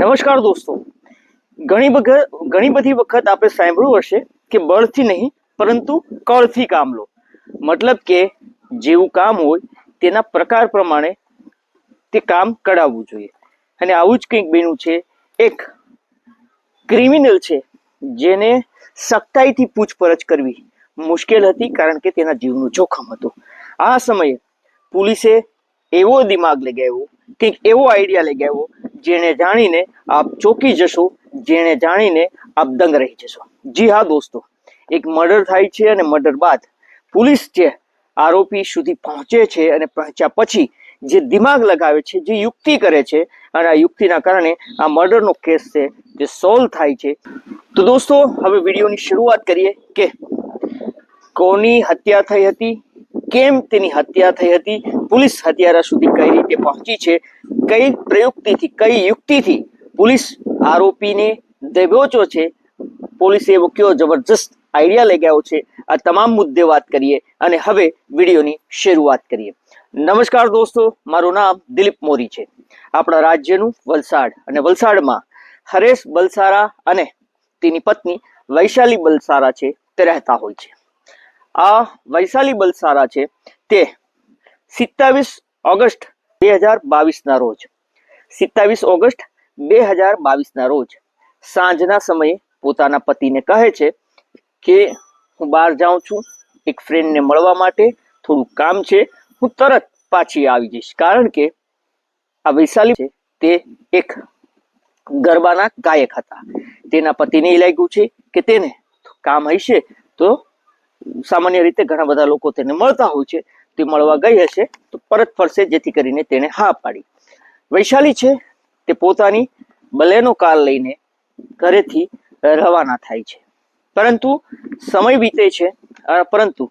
નમસ્કાર દોસ્તો. ઘણી વખત ઘણી બધી વખત આપણે સાંભળ્યું હશે કે બળથી નહીં, પરંતુ કળથી કામ લો. મતલબ કે જેવું કામ હોય, તેના પ્રકાર પ્રમાણે તે કામ કરાવવું જોઈએ. અને આવું જ કંઈક બન્યું છે. એક ક્રિમિનલ છે, જેને સખ્તાઈથી પૂછપરછ કરવી મુશ્કેલ હતી, કારણ કે તેના જીવનું જોખમ હતું. આ સમયે પોલીસે એવો દિમાગ લગાવ્યો, કંઈક એવો આઈડિયા લગાવ્યો જેને જાણીને આપ ચોકી જશો જેને જાણીને આપ દંગ રહી જશો. જી હા દોસ્તો, એક મર્ડર થાય છે અને મર્ડર બાદ પોલીસ જે આરોપી સુધી પહોંચે છે અને પહોંચ્યા પછી જે દિમાગ લગાવે છે, જે યુક્તિ કરે છે, અને આ યુક્તિના કારણે આ મર્ડરનો કેસ છે જે સોલ્વ થાય છે. તો દોસ્તો, હવે વિડીયોની શરૂઆત કરીએ કે કોની હત્યા થઈ હતી, કેમ તેની હત્યા થઈ હતી, પોલીસ હત્યારા સુધી કઈ રીતે પહોંચી છે કઈ પ્રયુક્તિથી, કઈ યુક્તિથી પોલીસ આરોપીને દબોચો છે? પોલીસે એવો કયો જબરજસ્ત આઈડિયા લઈ ગયો છે? આ તમામ મુદ્દે વાત કરીએ અને હવે વિડીયોની શરૂઆત કરીએ. નમસ્કાર દોસ્તો, મારું નામ દિલીપ મોરી છે. આપણા રાજ્યનું વલસાડ અને વલસાડમાં હરેશ બલસારા અને તેની પત્ની વૈશાલી બલસારા છે તે રહેતા હોય છે. આ વૈશાલી બલસારા છે તે સિત્તાવીસ ઓગસ્ટ બે હજાર બાવીસના રોજ. સિત્તાવીસ ઓગસ્ટ બે હજાર બાવીસના રોજ. સાંજના સમયે પોતાના પતિને કહે છે કે, હું બહાર જાઉં છું. એક ફ્રેન્ડને મળવા માટે થોડું કામ છે. હું તરત પાછી આવી જઈશ. કારણ કે આ વૈશાલી છે, તે એક ગરબાના ગાયક હતા. તેના પતિને એ લાગ્યું છે કે તેને કામ હશે તો સામાન્ય રીતે ઘણા બધા લોકો તેને મળતા હોય છે. તે મળવા ગઈ હશે, તો પરત ફરશે જેથી કરીને તેણે હા પાડી. વૈશાલી છે, તે પોતાની બલેનો કાર લઈને ઘરેથી રવાના થાય છે. પરંતુ સમય વીતે છે પરંતુ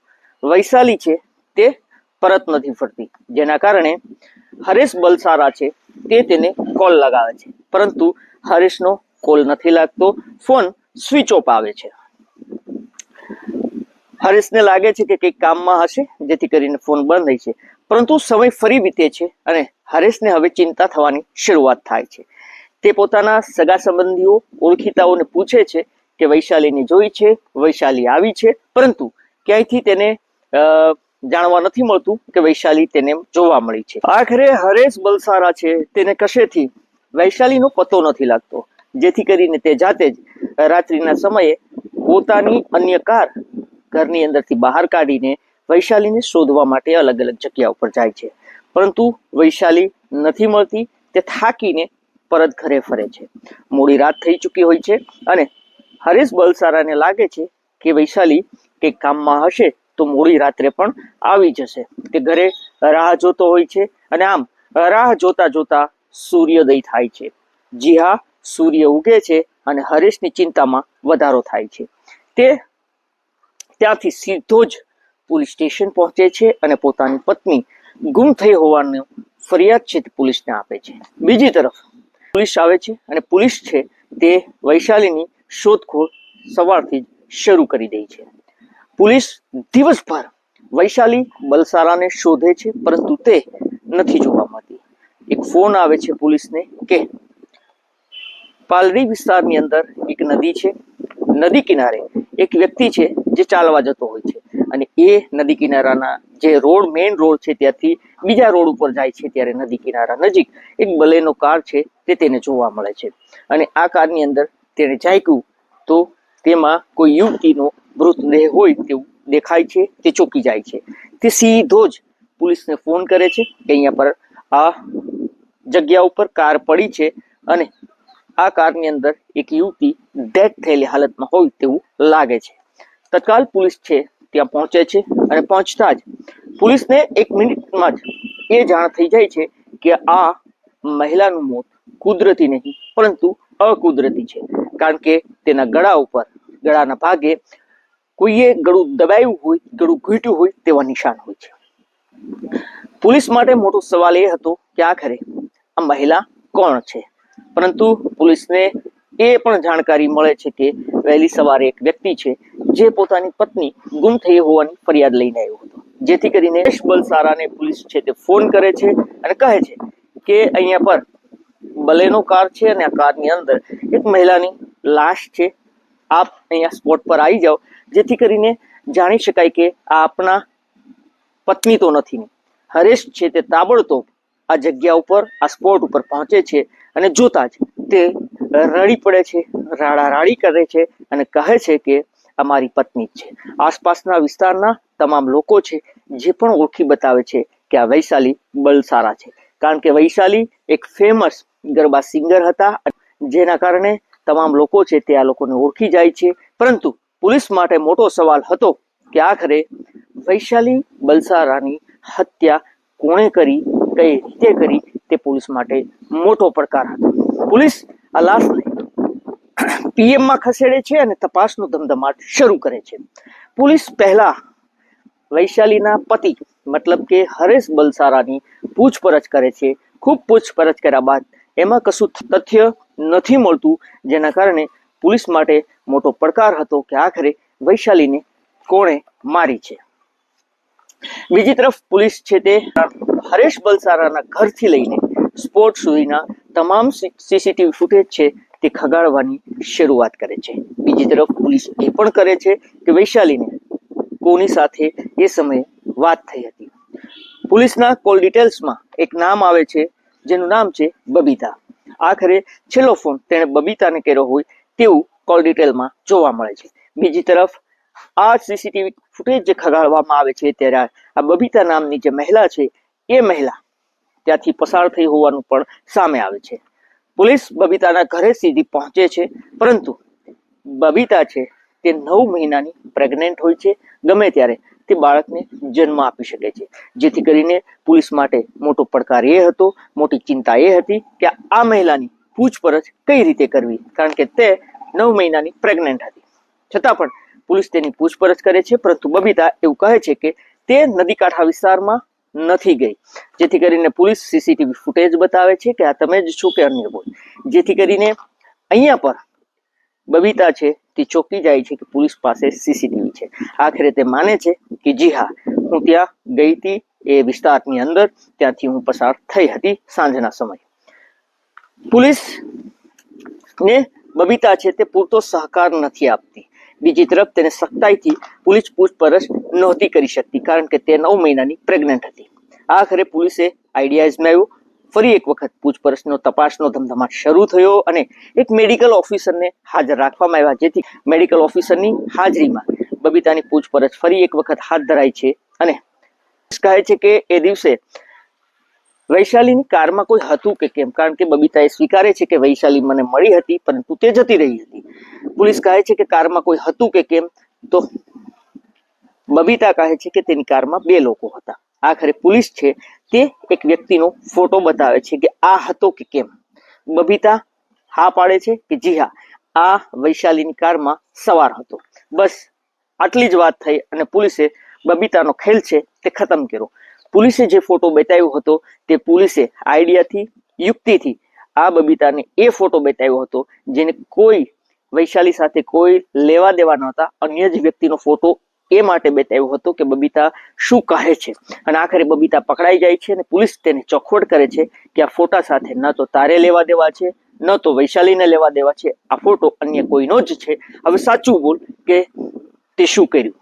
વૈશાલી છે, તે પરત નથી ફરતી. જેના કારણે હરેશ બલસારા છે, તે તેને કોલ લગાવે છે. પરંતુ હરેશનો કોલ નથી લાગતો, ફોન સ્વિચ ઓફ આવે છે. હરેશને લાગે છે કે કંઈક કામમાં હશે, જેથી કરીને ફોન બંધ થઈ છે. પરંતુ સમય ફરી વીતે છે અને હરેશને હવે ચિંતા થવાની શરૂઆત થાય છે. તે પોતાના સગા સંબંધીઓ, ઓળખીતાઓને પૂછે છે કે વૈશાલીને જોઈ છે, વૈશાલી આવી છે, પરંતુ ક્યાંયથી તેને જાણવા નથી મળતું કે વૈશાલી તેને જોવા મળી છે. આખરે હરેશ બલસારા છે, તેને કશેથી વૈશાલીનો પતો નથી લાગતો, જેથી કરીને તે જાતે જ રાત્રિના સમયે પોતાની અન્ય કાર ઘરની અંદરથી બહાર કાઢીને વૈશાલીને શોધવા માટે અલગ અલગ જગ્યા ઉપર જાય છે. પરંતુ વૈશાલી નથી મળતી, તે થાકીને પરત ઘરે ફરે છે. મોડી રાત થઈ ચૂકી હોય છે અને હરેશ બલસારાને લાગે છે કે વૈશાલી કંઈક કામમાં હશે તો મોડી રાત્રે પણ આવી જશે. તે ઘરે રાહ જોતો હોય છે અને આમ રાહ જોતા જોતા સૂર્યોદય થાય છે. જી હા, સૂર્ય ઉગે છે અને હરેશની ચિંતામાં વધારો થાય છે. તે ત્યાંથી સીધો જ પોલીસ સ્ટેશન પહોંચે છે અને પોતાની પત્ની ગુમ થઈ હોવાનું ફરિયાદ છે તે પોલીસને આપે છે. બીજી તરફ પોલીસ આવે છે અને પોલીસ છે તે વૈશાલીની શોધખોળ સવારથી જ શરૂ કરી દે છે. પોલીસ દિવસભર વૈશાલી બલસારાને શોધે છે, પરંતુ તે નથી જોવા મળતી. એક ફોન આવે છે પોલીસને કે પાલડી વિસ્તારની અંદર એક નદી છે. નદી કિનારે એક વ્યક્તિ છે જે ચાલવા જતો હોય છે. અને એ નદી કિનારાના જે રોડ મેઇન રોડ છે ત્યાંથી બીજા રોડ ઉપર જાય છે ત્યારે નદી કિનારા નજીક એક બલેનો કાર છે તે તેને જોવા મળે છે. અને આ કારની અંદર તેણે ઝાંક્યું તો તેમાં કોઈ યુવતીનો મૃતદેહ હોય તેવું દેખાય છે, તે ચોકી જાય છે. તે સીધો જ પોલીસને ફોન કરે છે કે અહીંયા પર આ જગ્યા ઉપર કાર પડી છે અને આ કારની અંદર એક યુવતી ડેથ થયેલી હાલતમાં હોય તેવું લાગે છે. તત્કાલ પોલીસ છે, ત્યાં પહોંચે છે અને પહોંચતા જ પોલીસને એક મિનિટમાં જ એ જાણ થઈ જાય છે કે આ મહિલાનું મોત કુદરતી નહીં, પરંતુ અકુદરતી છે. કારણ કે તેના ગળા ઉપર, ગળાના ભાગે કોઈએ ગળું દબાયું હોય, ગળું ઘૂંટ્યું હોય તેવા નિશાન હોય છે. પોલીસ માટે મોટો સવાલ એ હતો કે આખરે આ મહિલા કોણ છે? પરંતુ પોલીસને એ પણ જાણકારી મળે છે કે વહેલી સવારે એક વ્યક્તિ છે જે પોતાની પત્ની ગુમ થઈ હોવાની ફરિયાદ લઈને આવ્યો હતો. જેથી કરીને બલસારાને પોલીસ છે તે ફોન કરે છે અને કહે છે કે અહીંયા પર બલેનો કાર છે અને આ કારની અંદર એક મહિલાની લાશ છે. આપ અહીંયા સ્પોટ પર આવી જાઓ. જેથી કરીને જાણી શકાય કે આ આપણા પત્ની તો નથી. હરેશ છે તે તાબડતોબ આ જગ્યા ઉપર, આ સ્પોટ ઉપર પહોંચે છે. અને જોતા જ તે રડી પડે છે રાડા રાડી કરે છે અને કહે છે કે આ મારી પત્ની જ છે. આસપાસના વિસ્તારના તમામ લોકો છે જે પણ ઓળખી બતાવે છે કે આ વૈશાલી બલસારા છે. કારણ કે વૈશાલી એક ફેમસ ગરબા સિંગર હતા જેના કારણે તમામ લોકો છે તે આ લોકોને ઓળખી જાય છે. પરંતુ પોલીસ માટે મોટો સવાલ હતો કે આખરે વૈશાલી બલસારાની હત્યા કોણે કરી, કઈ રીતે કરી તે પોલીસ માટે મોટો પડકાર હતો. પોલીસ આ લાશને પીએમમાં ખસેડે છે અને તપાસનો ધમધમાટ શરૂ કરે છે. પોલીસ પહેલા વૈશાલીના પતિ, મતલબ કે હરેશ બલસારાની પૂછપરછ કરે છે. ખૂબ પૂછપરછ કર્યા બાદ એમાં કશું તથ્ય નથી મળતું, જેના કારણે પોલીસ માટે મોટો પડકાર હતો કે આખરે વૈશાલીને કોણે મારી છે. બીજી તરફ પોલીસ છે તે હરેશ બલસારાના ઘરથી લઈને સ્પોટ સુધીના તમામ સીસીટીવી ફૂટેજ છે તે ખગાડવાની શરૂઆત કરે છે. બીજી તરફ પોલીસ એ પણ કરે છે કે વૈશાલીને કોની સાથે એ સમયે વાત થઈ હતી. પોલીસના કોલ ડિટેલ્સમાં એક નામ આવે છે, જેનું નામ છે બબીતા. આખરે છેલ્લો ફોન તેણે બબીતાને કર્યો હોય તેવું કોલ ડિટેલમાં જોવા મળે છે. બીજી તરફ આ સીસીટીવી ફૂટેજ જે ખગાડવામાં આવે છે, ત્યારે આ બબીતા નામની જે મહિલા છે એ મહિલા ત્યાંથી પસાર થઈ હોવાનું પણ સામે આવે છે. પોલીસ બબીતાના ઘરે સીધી પહોંચે છે, પરંતુ બબીતા છે તે નવ મહિનાની પ્રેગ્નેન્ટ હોય છે. ગમે ત્યારે તે બાળકને જન્મ આપી શકે છે. જેથી કરીને પોલીસ માટે મોટો પડકાર એ હતો, મોટી ચિંતા એ હતી કે આ મહિલાની પૂછપરછ કઈ રીતે કરવી, કારણ કે તે નવ મહિનાની પ્રેગ્નેન્ટ હતી. છતાં પણ પોલીસ તેની પૂછપરછ કરે છે, પરંતુ બબીતા એવું કહે છે કે તે નદી કાંઠા વિસ્તારમાં નથી ગઈ. જેથી કરીને પોલીસ સીસીટીવી ફૂટેજ બતાવે છે કે આ તમે જ છો કે અન્ય કોઈ. જેથી કરીને અહીંયા પર બબીતા છે તે ચોકી જાય છે કે પોલીસ પાસે સીસીટીવી છે. આખરે તે માને છે કે જી હા, હું ત્યાં ગઈ હતી એ વિસ્તારની અંદર. ત્યાંથી હું પસાર થઈ હતી સાંજના સમયે. પોલીસ ને બબીતા છે તે પૂરતો સહકાર નથી આપતી. બીજી તરફ તેને સખ્તાઈથી પોલીસ પૂછપરછ નહોતી કરી શકતી કારણ કે તે નવ મહિનાની પ્રેગ્નન્ટ હતી. આખરે પોલીસે આઈડિયા અજમાવ્યો ફરી એક વખત પૂછપરછનો, તપાસનો ધમધમાટ શરૂ થયો અને એક મેડિકલ ઓફિસરને હાજર રાખવામાં આવ્યા, જેથી મેડિકલ ઓફિસરની હાજરીમાં બબીતાની પૂછપરછ ફરી એક વખત હાથ ધરાય છે અને કહે છે કે એ દિવસે વૈશાલીની કારમાં કોઈ હતું કે કેમ? કારણ કે બબીતા એ સ્વીકારે છે કે વૈશાલી મને મળી હતી, પરંતુ તે જતી રહી હતી. પોલીસ કહે છે કે કારમાં કોઈ હતું કે કેમ? તો બબીતા કહે છે કે તેની કારમાં બે લોકો હતા. આખરે પોલીસ છે. તે એક વ્યક્તિનો ફોટો બતાવે છે કે આ હતો કે કેમ? બબીતા હા પાડે છે કે જી હા, આ વૈશાલીની કારમાં સવાર હતો. બસ, આટલી જ વાત થઈ અને પોલીસે બબીતાનો ખેલ છે તે ખતમ કર્યો. પોલીસે જે ફોટો બતાવ્યો હતો તે પોલીસે આઈડિયાથી, યુક્તિથી આ બબીતાને એ ફોટો બતાવ્યો હતો, જેને કોઈ વૈશાલી સાથે કોઈ લેવા દેવા નહોતા, અન્ય જ વ્યક્તિનો ફોટો એ માટે બતાવ્યો હતો કે બબીતા શું કહે છે? અને આખરે બબીતા પકડાઈ જાય છે અને પોલીસ તેને ચોખવટ કરે છે કે આ ફોટા સાથે ન તો તારે લેવા દેવા છે, ન તો વૈશાલીને લેવા દેવા છે. આ ફોટો અન્ય કોઈનો જ છે. હવે સાચું બોલ કે તે શું કર્યું?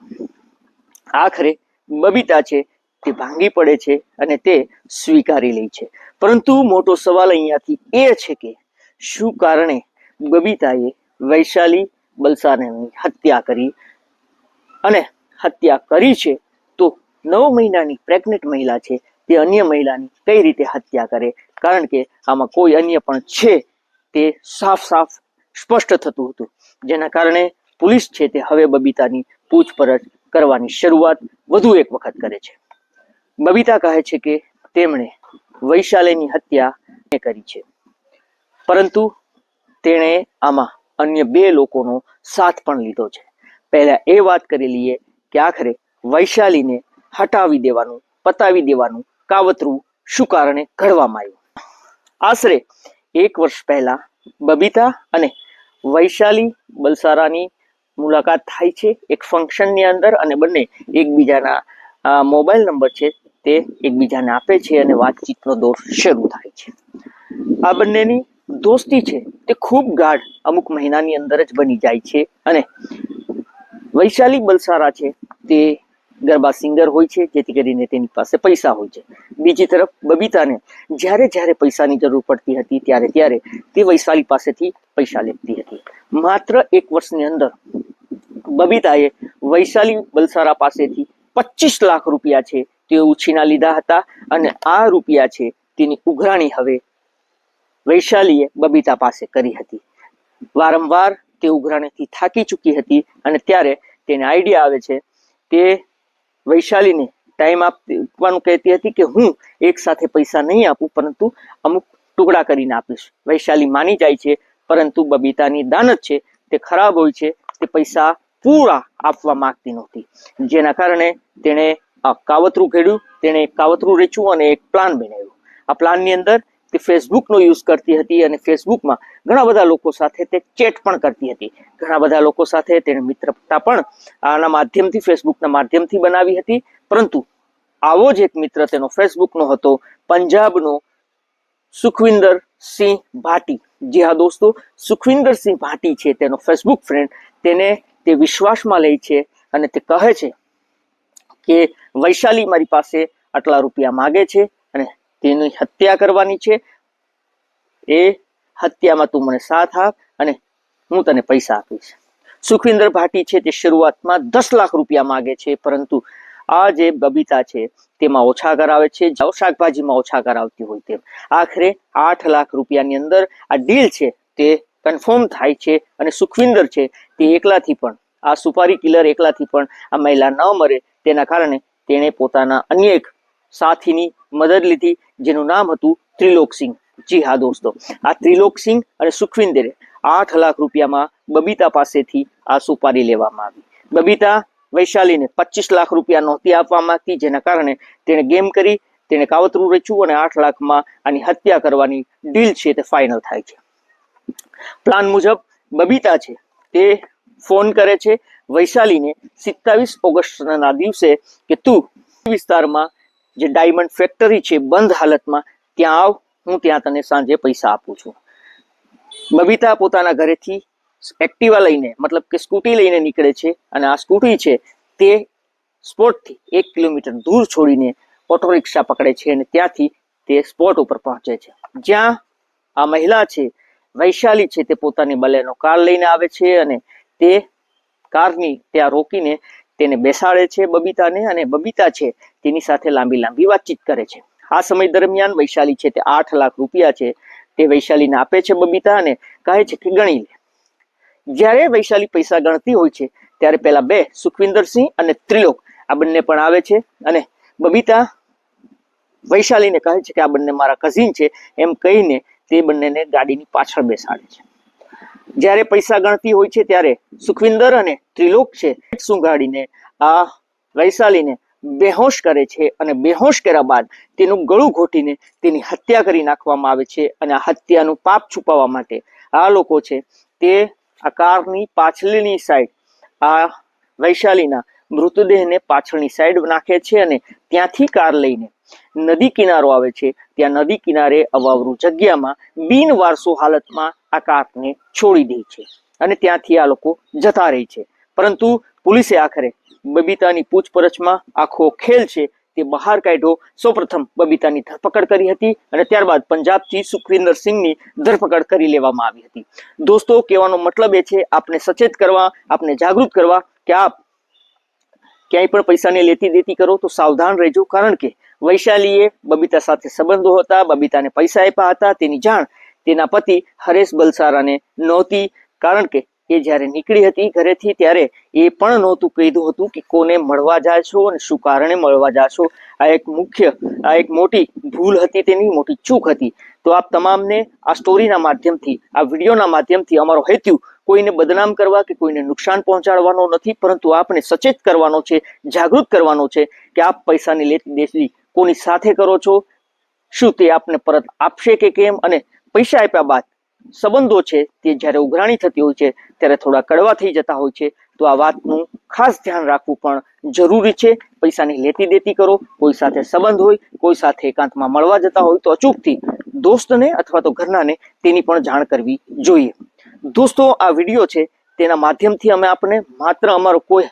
આખરે બબીતા છે તે ભાંગી પડે છે અને તે સ્વીકારી લે છે. પરંતુ મોટો સવાલ અહીંયાથી એ છે કે શું કારણે બબીતાએ વૈશાલી, બલસાનેની હત્યા કરી? અને હત્યા કરી છે, તો નવ મહિનાની પ્રેગ્નેન્ટ મહિલા છે, તે અન્ય મહિલાની કઈ રીતે હત્યા કરે? કારણ કે આમાં કોઈ અન્ય પણ છે, તે સાફ સાફ સ્પષ્ટ થતું હતું. જેના કારણે પોલીસ છે તે હવે બબીતાની પૂછપરછ કરવાની શરૂઆત વધુ એક વખત કરે છે. બબીતા કહે છે કે તેમણે વૈશાલીની હત્યા કરી છે. પરંતુ તેણે આમાં અન્ય બે લોકોનો સાથ પણ લીધો છે. પહેલા એ વાત કરી લઈએ કે આખરે વૈશાલીને હટાવી દેવાનું પતાવી દેવાનું કાવતરું શું કારણે ઘડવામાં આવ્યું આશરે એક વર્ષ પહેલા બબીતા અને વૈશાલી બલસારાની મુલાકાત થાય છે એક ફંક્શનની અંદર અને બંને એકબીજાના મોબાઈલ નંબર છે તે એકબીજાને આપે છે અને વાતચીતનો દોર શરૂ થાય છે. આ બંનેની દોસ્તી છે તે ખૂબ ગાઢ અમુક મહિનાની અંદર જ બની જાય છે અને વૈશાલી બલસારા છે. તે ગરબા સિંગર હોય છે, જેથી કરીને તેની પાસે પૈસા હોય છે. બીજી તરફ બબીતાને જ્યારે જ્યારે પૈસાની જરૂર પડતી હતી, ત્યારે ત્યારે તે વૈશાલી પાસેથી પૈસા લેતી હતી. માત્ર એક વર્ષની અંદર બબીતાએ વૈશાલી બલસારા પાસેથી પચીસ લાખ રૂપિયા છે તે ઉછીના લીધા હતા અને આ રૂપિયા છે તેની ઉઘરાણી હવે વૈશાલીએ બબીતા પાસે કરી હતી. વારંવાર તે ઉઘરાણીથી થાકી ચૂકી હતી અને ત્યારે તેને આઈડિયા આવે છે તે વૈશાલીને ટાઈમ આપવાનું કહેતી હતી કે હું એક સાથે પૈસા નહીં આપું, પરંતુ અમુક ટુકડા કરીને આપીશ. વૈશાલી માની જાય છે, પરંતુ બબીતાની દાનત છે, તે ખરાબ હોય છે, તે પૈસા પૂરા આપવા માંગતી નહોતી. જેના કારણે તેણે કાવતરું ઘડ્યું, તેણે એક કાવતરું રેચ્યું અને એક પ્લાન બનાવ્યો. આ પ્લાનની અંદર તે ફેસબુકનો યુઝ કરતી હતી અને ફેસબુકમાં ઘણા બધા લોકો સાથે તે ચેટ પણ કરતી હતી. ઘણા બધા લોકો સાથે તેણે મિત્રતા પણ આના માધ્યમથી, ફેસબુકના માધ્યમથી બનાવી હતી. પરંતુ આવો જ એક મિત્ર તેનો ફેસબુકનો હતો, પંજાબનો સુખવિંદર સિંહ ભાટી. જી હા દોસ્તો, સુખવિંદર સિંહ ભાટી છે તેનો ફેસબુક ફ્રેન્ડ. તેને તે વિશ્વાસમાં લે છે અને તે કહે છે કે, વૈશાલી મારી પાસે આટલા રૂપિયા માગે છે અને તેની હત્યા કરવાની છે. એ હત્યામાં તું મને સાથ આપ અને હું તને પૈસા આપીશ. સુખવિંદર ભાટી છે તે શરૂઆતમાં દસ લાખ રૂપિયા માગે છે, પરંતુ આ જે બબીતા છે તેમાં ઓછા કરાવે છે, જાઓ શાકભાજીમાં ઓછા કરાવતી હોય તેમ. આખરે આઠ લાખ રૂપિયાની અંદર આ ડીલ છે તે કન્ફર્મ થાય છે અને સુખવિંદર છે તે એકલાથી પણ, આ સુપારી કિલર એકલાથી પણ આ મહિલા ન મરે તેના કારણે તેણે પોતાના અન્ય એક સાથીની મદદ લીધી, જેનું નામ હતું ત્રિલોકસિંહ. જી હા દોસ્તો. આ ત્રિલોકસિંહ અને સુખવિંદરે આઠ લાખ રૂપિયામાં બબીતા પાસેથી આ સુપારી લેવામાં આવી. બબીતા વૈશાલીને પચીસ લાખ રૂપિયા નહોતી આપવા માંગતી જેના કારણે તેણે ગેમ કરી, તેણે કાવતરું રચ્યું અને આઠ લાખમાં આની હત્યા કરવાની ડીલ છે તે ફાઇનલ થાય છે. પ્લાન મુજબ બબીતા છે તે ફોન કરે છે, વૈશાલીને સિત્તાવીસ ઓગસ્ટના દિવસે કે તું વિસ્તારમાં જે ડાયમંડ ફેક્ટરી છે બંધ હાલતમાં, ત્યાં આવ હું ત્યાં તને સાંજે પૈસા આપું છું. બબીતા પોતાના ઘરેથી એક્ટિવા લઈને, મતલબ કે સ્કૂટી લઈને નીકળે છે અને આ સ્કૂટી છે તે સ્પોટથી એક કિલોમીટર દૂર છોડીને ઓટો રિક્ષા પકડે છે અને ત્યાંથી તે સ્પોટ ઉપર પહોંચે છે. જ્યાં આ મહિલા છે, વૈશાલી છે, તે પોતાની બલેનો કાર લઈને આવે છે અને તે કારની ત્યાં રોકીને તેને બેસાડે છે બબીતાને અને બબીતા છે તેની સાથે લાંબી લાંબી વાતચીત કરે છે. આ સમય દરમિયાન વૈશાલી છે તે આઠ લાખ રૂપિયા છે તે વૈશાલીને આપે છે બબીતા અને કહે છે કે ગણી લે. જ્યારે વૈશાલી પૈસા ગણતી હોય છે, ત્યારે પેલા બે સુખવિંદરસિંહ અને ત્રિલોક આ બંને પણ આવે છે અને બબીતા વૈશાલીને કહે છે કે આ બંને મારા કઝિન છે, એમ કહીને તે બંનેને ગાડીની પાછળ બેસાડે છે. જ્યારે પૈસા ગણતી હોય છે, ત્યારે સુખવિંદર અને ત્રિલોક છે સુંઘાડીને આ વૈશાલીને બેહોશ કરે છે અને બેહોશ કર્યા બાદ તેનું ગળું ઘોટીને તેની હત્યા કરી નાખવામાં આવે છે અને આ હત્યાનું પાપ છુપાવવા માટે આ લોકો છે તે આ કારની પાછળની સાઈડ આ વૈશાલીના મૃતદેહને પાછળની સાઈડ નાખે છે અને ત્યાંથી કાર લઈને નદી કિનારો આવે છે. ત્યાં નદી કિનારે અવાવરું જગ્યામાં બિનવારસો હાલતમાં આ કારને છોડી દે છે અને ત્યાંથી આ લોકો જતા રહે છે. પરંતુ પોલીસે આખરે બબીતાની પૂછપરછમાં આખો ખેલ છે તે બહાર કાઢ્યો. સૌપ્રથમ બબીતાની ધરપકડ કરી હતી અને ત્યારબાદ પંજાબથી સુખવિંદર સિંહની ધરપકડ કરી લેવામાં આવી હતી. દોસ્તો, કહેવાનો મતલબ એ છે, આપને સચેત કરવા, આપને જાગૃત કરવા કે આપ ક્યાંય પણ પૈસાને લેતી દેતી કરો તો સાવધાન રહેજો. કારણ કે વૈશાલીએ બબીતા સાથે સંબંધો હતા, બબીતાને પૈસા આપ્યા હતા, તેની જાણ તેના પતિ હરેશ બલસારાને નહોતી. કારણ કે એ જ્યારે નીકળી હતી ઘરેથી, ત્યારે એ પણ નહોતું કીધું હતું કે કોને મળવા જા છો અને શું કારણે મળવા જાશો. આ એક મુખ્ય, આ એક મોટી ભૂલ હતી તેની, મોટી ચૂક હતી. તો આપ તમામને આ સ્ટોરીના માધ્યમથી, આ વિડીયોના માધ્યમથી અમારો હેતુ કોઈને બદનામ કરવા કે કોઈને નુકસાન પહોંચાડવાનો નથી, પરંતુ આપને સચેત કરવાનો છે, જાગૃત કરવાનો છે કે આપ પૈસાની લેતી દેતી કોની સાથે કરો છો, શું તે આપને પરત આપશે કે કેમ, અને પૈસા આપ્યા બાદ સંબંધો છે તે જ્યારે ઉઘરાણી થતી હોય છે, ત્યારે થોડા કડવા થઈ જતા હોય છે. તો આ વાતનું ખાસ ધ્યાન રાખવું પણ જરૂરી છે. પૈસાની લેતી દેતી કરો. કોઈ સાથે સંબંધ હોય, કોઈ સાથે એકાંતમાં મળવા જતા હોય, તો અચૂકથી દોસ્તને અથવા તો ઘરનાને તેની પણ જાણ કરવી જોઈએ. દોસ્તો, આ વીડિયો છે તેના માધ્યમથી અમે આપણે માત્ર અમારો કોઈ,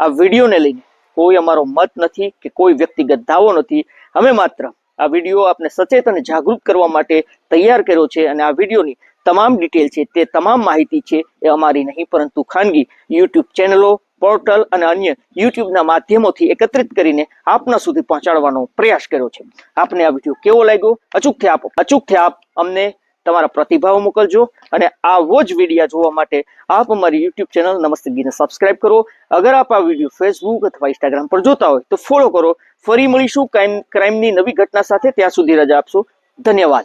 આ વિડીયોને લઈને કોઈ અમારો મત નથી કે કોઈ વ્યક્તિગત દાવો નથી. અમે માત્ર આ વીડિયો આપને સચેત અને જાગૃત કરવા માટે તૈયાર કર્યો છે અને આ વિડીયોની તમામ ડિટેલ છે તે તમામ માહિતી છે એ અમારી નહીં, પરંતુ ખાનગી યુટ્યુબ ચેનલો, પોર્ટલ અને અન્ય યુટ્યુબના માધ્યમોથી એકત્રિત કરીને આપના સુધી પહોંચાડવાનો પ્રયાસ કર્યો છે. આપને આ વીડિયો કેવો લાગ્યો? અચૂકથી આપ. અચૂકથી આપ અમને તમારા પ્રતિભાવો મોકલજો અને આવો જ વિડીયા જોવા માટે આપ અમારી યુટ્યુબ ચેનલ નમસ્તે ગીને સબસ્ક્રાઇબ કરો. અગર આપ આ વીડિયો ફેસબુક અથવા ઇન્સ્ટાગ્રામ પર જોતા હોય તો ફોલો કરો. ફરી મળીશું ક્રાઇમ ક્રાઇમની નવી ઘટના સાથે. ત્યાં સુધી રજા આપશો. ધન્યવાદ.